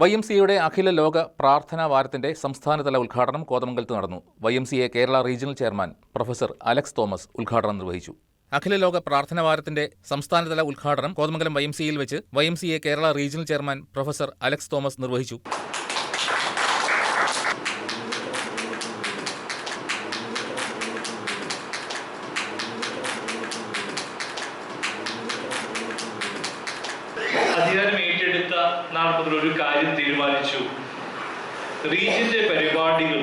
Y M സിയുടെ അഖില ലോക പ്രാർത്ഥനാ വാരത്തിന്റെ സംസ്ഥാനതല ഉദ്ഘാടനം കോതമംഗലത്ത് നടന്നു. Y M C A Kerala regional chairman professor Alex Thomas ഉദ്ഘാടനം നിർവഹിച്ചു. അഖില ലോക പ്രാർത്ഥനാ വാരത്തിന്റെ സംസ്ഥാനതല ഉദ്ഘാടനം കോതമംഗലം വൈ എം സിയിൽ വെച്ച് Y M C A Kerala regional chairman professor Alex Thomas നിർവഹിച്ചു. അധികാരം നാൾ മുതൽ ഒരു കാര്യം തീരുമാനിച്ചു. റീജിയന്റെ പരിപാടികൾ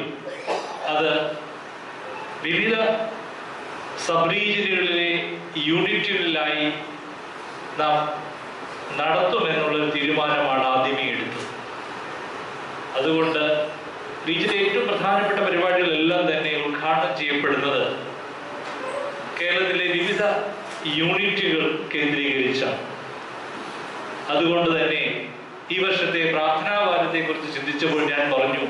അത് വിവിധ സബ് റീജിയനുകളിലെ യൂണിറ്റുകളിലായി നാം നടത്തുമെന്നുള്ള തീരുമാനമാണ് ആദ്യമേ എടുത്തത്. അതുകൊണ്ട് റീജിയനിലെ ഏറ്റവും പ്രധാനപ്പെട്ട പരിപാടികളെല്ലാം തന്നെ ഉദ്ഘാടനം ചെയ്യപ്പെടുന്നത് കേരളത്തിലെ വിവിധ യൂണിറ്റുകൾ കേന്ദ്രീകരിച്ചാണ്. അതുകൊണ്ട് തന്നെ ഈ വർഷത്തെ പ്രാർത്ഥനാ വാരത്തെ കുറിച്ച് ചിന്തിച്ചപ്പോൾ ഞാൻ പറഞ്ഞു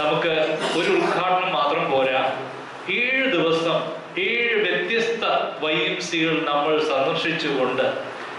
നമുക്ക് ഒരു ഉദ്ഘാടനം മാത്രം പോരാ. ഏഴ് ദിവസം ഏഴ് വ്യത്യസ്ത വൈ എം സികൾ നമ്മൾ സന്ദർശിച്ചുകൊണ്ട്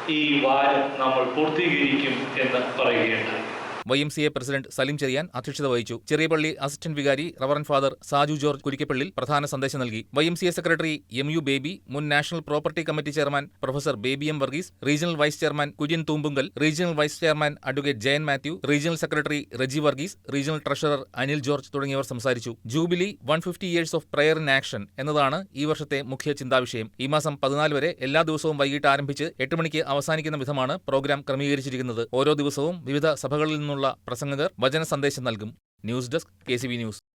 ഈ വാരം നമ്മൾ പൂർത്തീകരിക്കും എന്ന് പറയുകയുണ്ടായി. Y M C A president Salim Cherian അധ്യക്ഷത വഹിച്ചു. ചെറിയപള്ളി അസിസ്റ്റന്റ് വികാരി reverend father Saju George Kurikkappallil പ്രധാന സന്ദേശം നൽകി. Y M C A secretary M U Baby മുൻ national property committee chairman professor Baby M Varghese regional vice chairman Kurian Thoombunkal regional vice chairman advocate Jayan Mathew regional secretary Reji Varghese regional treasurer Anil George തുടങ്ങിയവർ സംസാരിച്ചു. Jubilee one fifty years of prayer in action എന്നതാണ് ഈ വർഷത്തെ മുഖ്യ ചിന്താവിഷയം. ഈ മാസം പതിനാല് വരെ എല്ലാ ദിവസവും വൈകിട്ട് ആരംഭിച്ച് എട്ട് മണിക്ക് അവസാനിക്കുന്ന വിധമാണ് പ്രോഗ്രാം ക്രമീകരിച്ചിരിക്കുന്നത്. ഓരോ ദിവസവും വിവിധ സഭകളിൽ നിന്നുള്ള പ്രസംഗകർ വചന സന്ദേശം നൽകും ന്യൂസ് ഡെസ്ക് കെ ന്യൂസ്